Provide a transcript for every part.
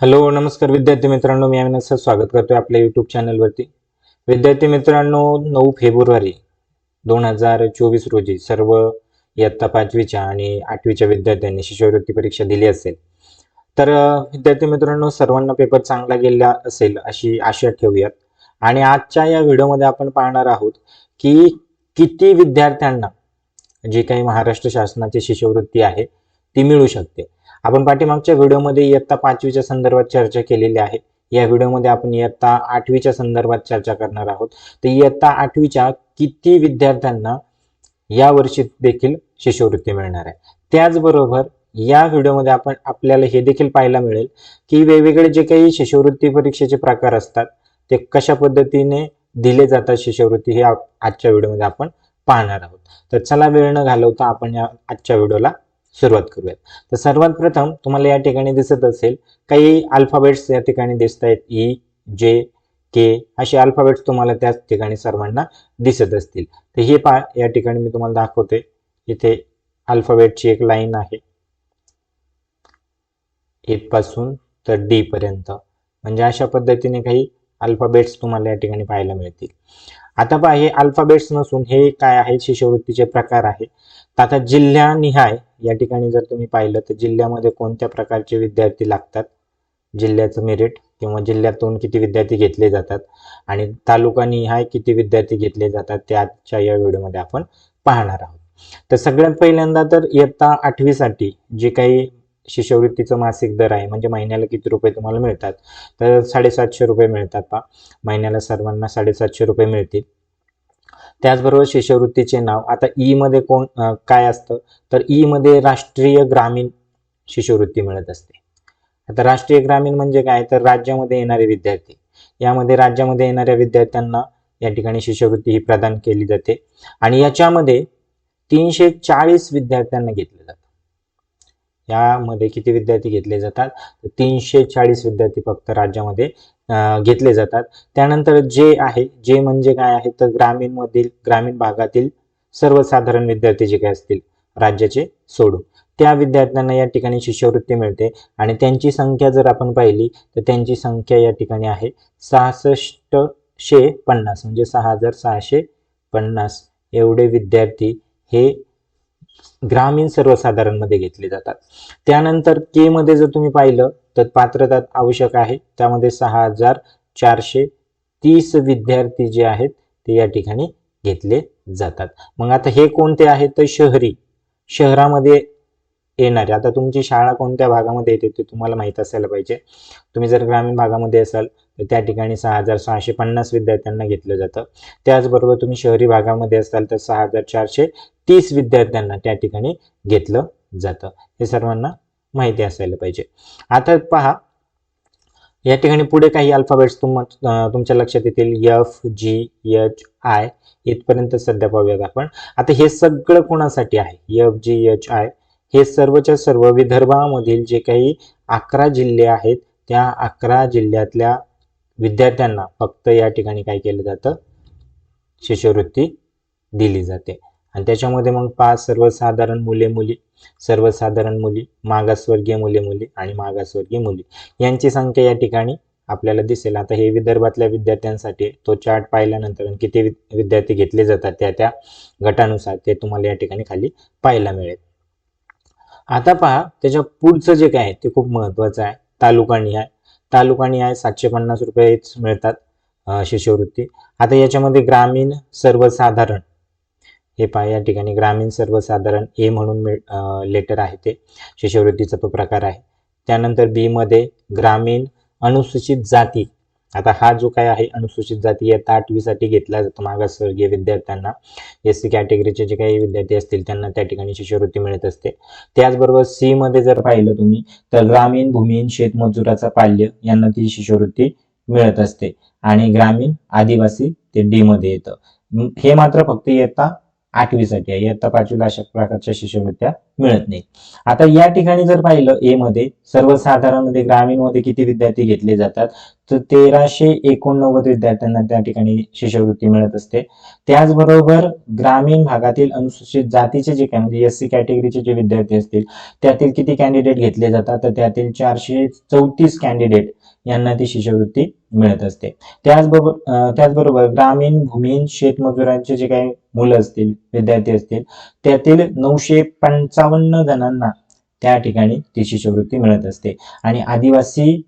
Hello नमस्कार विद्यार्थी मित्रांनो मी अविनाश स्वागत करतोय आपल्या युट्यूब चॅनलवरती विद्यार्थी मित्रांनो नऊ फेब्रुवारी दोन हजार चोवीस रोजी सर्व इयत्ता पाचवीच्या आणि आठवीच्या विद्यार्थ्यांनी शिष्यवृत्ती परीक्षा दिली असेल. तर विद्यार्थी मित्रांनो सर्वांना पेपर चांगला गेला असेल अशी आशा ठेवूयात. आणि आजच्या या व्हिडिओमध्ये आपण पाहणार आहोत की किती विद्यार्थ्यांना जी काही महाराष्ट्र शासनाची शिष्यवृत्ती आहे ती मिळू शकते. आपण पाठीमागच्या व्हिडिओमध्ये इयत्ता पाचवीच्या संदर्भात चर्चा केलेली आहे. या व्हिडिओमध्ये आपण इयत्ता आठवीच्या संदर्भात चर्चा करणार आहोत. तर इयत्ता आठवीच्या किती विद्यार्थ्यांना या वर्षी देखील शिष्यवृत्ती मिळणार आहे? त्याचबरोबर या व्हिडिओमध्ये आपण आपल्याला हे देखील पाहायला मिळेल की वेगवेगळे जे काही शिष्यवृत्ती परीक्षेचे प्रकार असतात ते कशा पद्धतीने दिले जातात शिष्यवृत्ती हे आजच्या व्हिडिओमध्ये आपण पाहणार आहोत. तर चला वेळ न घालवता आपण या आजच्या व्हिडिओला सुरुवात करूयात. तर सर्वात प्रथम तुम्हाला या ठिकाणी दिसत असेल काही अल्फाबेट्स या ठिकाणी दिसत आहेत ई e, जे के असे अल्फाबेट्स तुम्हाला त्या ठिकाणी सर्वांना दिसत असतील. तर हे पा या ठिकाणी मी तुम्हाला दाखवते. इथे अल्फाबेटची एक लाईन आहे. इथपासून तर डी पर्यंत. म्हणजे अशा पद्धतीने काही अल्फाबेट्स तुम्हाला या ठिकाणी पाहायला मिळतील. आता पहा हे अल्फाबेट्स नसून हे काय आहे? शिष्यवृत्तीचे प्रकार आहे. तर आता जिल्ह्यानिहाय या ठिकाणी जर तुम्ही पाहिलं तर जिल्ह्यामध्ये कोणत्या प्रकारचे विद्यार्थी लागतात? जिल्ह्याचं मेरिट किंवा जिल्ह्यातून किती विद्यार्थी घेतले जातात? आणि तालुकानिहाय किती विद्यार्थी घेतले जातात? ते आजच्या या व्हिडिओमध्ये आपण पाहणार आहोत. तर सगळ्यात पहिल्यांदा तर इयत्ता आठवीसाठी जे काही शिष्यवृत्तीचं मासिक दर आहे. म्हणजे महिन्याला किती रुपये तुम्हाला मिळतात? तर साडेसातशे रुपये मिळतात पा महिन्याला सर्वांना साडेसातशे रुपये मिळतील. त्याचबरोबर शिष्यवृत्तीचे नाव. आता ई मध्ये कोण काय असतं? तर ई मध्ये राष्ट्रीय ग्रामीण शिष्यवृत्ती मिळत असते. आता राष्ट्रीय ग्रामीण म्हणजे काय? तर राज्यामध्ये येणारे विद्यार्थी. यामध्ये राज्यामध्ये येणाऱ्या विद्यार्थ्यांना या ठिकाणी शिष्यवृत्ती ही प्रदान केली जाते. आणि याच्यामध्ये तीनशे चाळीस विद्यार्थ्यांना घेतलं जातं. यामध्ये किती विद्यार्थी घेतले जातात? तीनशे चाळीस विद्यार्थी फक्त राज्यामध्ये घेतले जातात. त्यानंतर जे आहे जे म्हणजे काय आहे? तर ग्रामीणमधील ग्रामीण भागातील सर्वसाधारण विद्यार्थी जे काय असतील राज्याचे सोडून. त्या विद्यार्थ्यांना या ठिकाणी शिष्यवृत्ती मिळते आणि त्यांची संख्या जर आपण पाहिली तर त्यांची संख्या या ठिकाणी आहे सहासष्टशे पन्नास म्हणजे सहा हजार सहाशे पन्नास एवढे विद्यार्थी हे ग्रामीण सर्वसाधारणमध्ये घेतले जातात. त्यानंतर के मध्ये जर तुम्ही पाहिलं तर पात्रता आवश्यक आहे. त्यामध्ये सहा हजार चारशे तीस विद्यार्थी जे आहेत ते या ठिकाणी घेतले जातात. मग आता हे कोणते आहेत? तर शहरी शहरामध्ये येणारे. आता तुमची शाळा कोणत्या भागामध्ये येते ते तुम्हाला माहीत असायला पाहिजे. तुम्ही जर ग्रामीण भागामध्ये असाल त्या ठिकाणी सहा हजार सहाशे पन्नास विद्यार्थ्यांना घेतलं जातं. त्याचबरोबर तुम्ही शहरी भागामध्ये असाल तर सहा हजार चारशे तीस विद्यार्थ्यांना त्या ठिकाणी घेतलं जातं. हे सर्वांना माहिती असायला पाहिजे. आता पहा या ठिकाणी पुढे काही अल्फाबेट्स तुम तुमच्या लक्षात येतील. एफ जी एच आय इथपर्यंत सध्या पाहूयात आपण. आता हे सगळं कोणासाठी आहे? एफ जी एच आय हे सर्वच्या सर्व विदर्भामधील जे काही अकरा जिल्हे आहेत त्या अकरा जिल्ह्यातल्या विद्यार्थ्यांना फक्त या ठिकाणी काय केलं जातं? शिष्यवृत्ती दिली जाते. आणि त्याच्यामध्ये मग पाच सर्वसाधारण मुले मुली सर्वसाधारण मुली मागासवर्गीय मुले मुली आणि मागासवर्गीय मुली. यांची संख्या या ठिकाणी आपल्याला दिसेल. आता हे विदर्भातल्या विद्यार्थ्यांसाठी तो चार्ट पाहिल्यानंतर किती वि- विद्यार्थी घेतले जातात त्या त्या गटानुसार ते तुम्हाला या ठिकाणी खाली पाहायला मिळेल. आता पहा त्याच्या पुढचं जे काय आहे ते खूप महत्वाचं आहे. तालुका निहाय. तालुका निहाय सातशे पन्नास रुपयेच मिळतात शिष्यवृत्ती. आता याच्यामध्ये ग्रामीण सर्वसाधारण हे पहा या ठिकाणी ग्रामीण सर्वसाधारण ए म्हणून लेटर आहे ते शिष्यवृत्तीचा तो प्रकार आहे. त्यानंतर बीमध्ये ग्रामीण अनुसूचित जाती आता हा जो काय आहे अनुसूचित जाती इयत्ता आठवीसाठी घेतला जातो मागासवर्गीय विद्यार्थ्यांना. एस सी कॅटेगरीचे जे काही विद्यार्थी असतील त्यांना त्या ठिकाणी शिष्यवृत्ती मिळत असते. त्याचबरोबर सी मध्ये जर पाहिलं तुम्ही तर ग्रामीण भूमीहीन शेतमजुराचा पाल्य यांना ती शिष्यवृत्ती मिळत असते. आणि ग्रामीण आदिवासी ते डी मध्ये येतं. हे मात्र फक्त येता आठवीसाठी आहे. इयत्ता पाचवीला अशा प्रकारच्या शिष्यवृत्त्या मिळत नाही. आता या ठिकाणी जर पाहिलं ए मध्ये सर्वसाधारणमध्ये ग्रामीणमध्ये किती विद्यार्थी घेतले जातात? तर तेराशे एकोणनव्वद विद्यार्थ्यांना त्या ठिकाणी शिष्यवृत्ती मिळत असते. त्याचबरोबर ग्रामीण भागातील अनुसूचित जातीचे जे काय म्हणजे एस सी कॅटेगरीचे जे विद्यार्थी असतील त्यातील किती कॅन्डिडेट घेतले जातात? तर त्यातील चारशे चौतीस कॅन्डिडेट यांना ती शिष्यवृत्ती मिळत असते. त्याचबरोबर त्याचबरोबर ग्रामीण भूमीन शेतमजुरांचे जे काही मुलं असतील विद्यार्थी असतील त्यातील नऊशे पंचावन्न जणांना त्या ठिकाणी ती शिष्यवृत्ती मिळत असते. आणि आदिवासी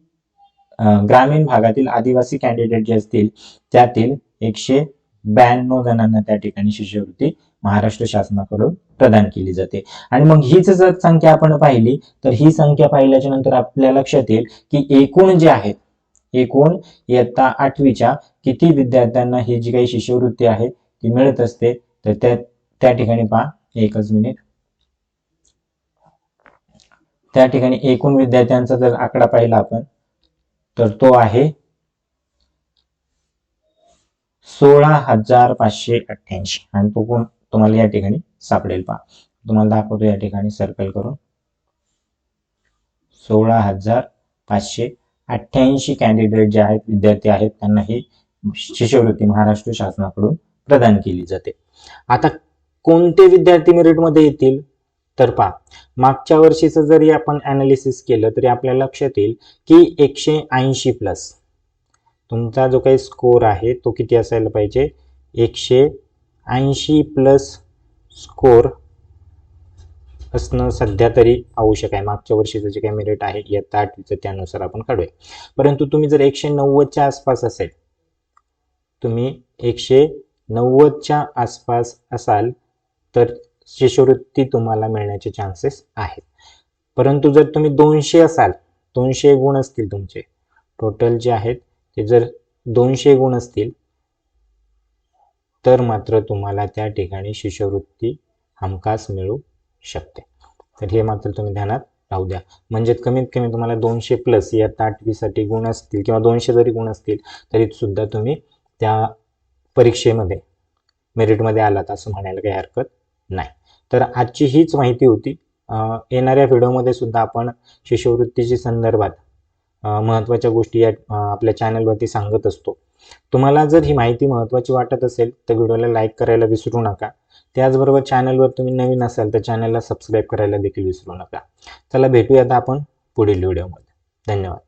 ग्रामीण भागातील आदिवासी कॅन्डिडेट जे असतील त्यातील एकशे ब्याण्णव जणांना त्या ठिकाणी शिष्यवृत्ती महाराष्ट्र शासनाकडून प्रदान केली जाते. आणि मग हीच जर संख्या आपण पाहिली तर ही संख्या पाहिल्याच्या नंतर आपल्या लक्षात येईल की एकूण जे आहेत एकूण इयत्ता आठवीच्या किती विद्यार्थ्यांना ही जी काही शिष्यवृत्ती आहे ती मिळत असते तर त्या त्या ठिकाणी पहा एकच मिनिट. त्या ठिकाणी एकूण विद्यार्थ्यांचा जर आकडा पाहिला आपण तर तो आहे सोळा हजार पाचशे अठ्ठ्याऐंशी. आणि तो कोण? तुम्हाला या ठिकाणी सापडेल पहा. तुम्हाला दाखवतो या ठिकाणी सर्कल करून. सोळा हजार पाचशे अठ्ठ्याऐंशी कॅन्डिडेट जे आहेत विद्यार्थी आहेत त्यांना ही शिष्यवृत्ती महाराष्ट्र शासनाकडून प्रदान केली जाते. आता कोणते विद्यार्थी मेरिटमध्ये येतील? तर पहा मागच्या वर्षीचं जरी आपण अनालिसिस केलं तरी आपल्या लक्षात येईल की एकशे ऐंशी प्लस तुमचा जो काही स्कोर आहे तो किती असायला पाहिजे? एकशे ऐंशी प्लस स्कोर असणं सध्या तरी आवश्यक आहे. मागच्या वर्षीचं जे काही मेरिट आहे इयत्ता आठवीचं त्यानुसार आपण काढूया. परंतु तुम्ही जर एकशे नव्वदच्या आसपास असेल तुम्ही एकशे नव्वदच्या आसपास असाल तर शिष्यवृत्ती तुम्हाला मिळण्याचे चान्सेस आहेत. परंतु जर तुम्ही दोनशे असाल दोनशे गुण असतील तुमचे. टोटल जे आहेत ते जर दोनशे गुण असतील तर मात्र तुम्हाला त्या ठिकाणी शिष्यवृत्ती हमखास मिळू शकते. तर हे मात्र तुम्ही ध्यानात राहू द्या. म्हणजे कमीत कमी तुम्हाला दोनशे प्लस या आठवीसाठी गुण असतील किंवा दोनशे जरी गुण असतील तरी सुद्धा तुम्ही त्या परीक्षेमध्ये मेरिटमध्ये आलात असं म्हणायला काही हरकत नाही. तर आजची हीच माहिती होती. येणाऱ्या व्हिडिओमध्ये सुद्धा आपण शिष्यवृत्तीची संदर्भात महत्त्वाच्या गोष्टी या आपल्या चॅनलवरती सांगत असतो. तुम्हाला जर ही माहिती महत्त्वाची वाटत असेल तर व्हिडिओला लाईक करायला विसरू नका. त्याचबरोबर चॅनलवर तुम्ही नवीन असाल तर चॅनलला सबस्क्राईब करायला देखील विसरू नका. चला भेटूयात आपण पुढील व्हिडिओमध्ये. धन्यवाद.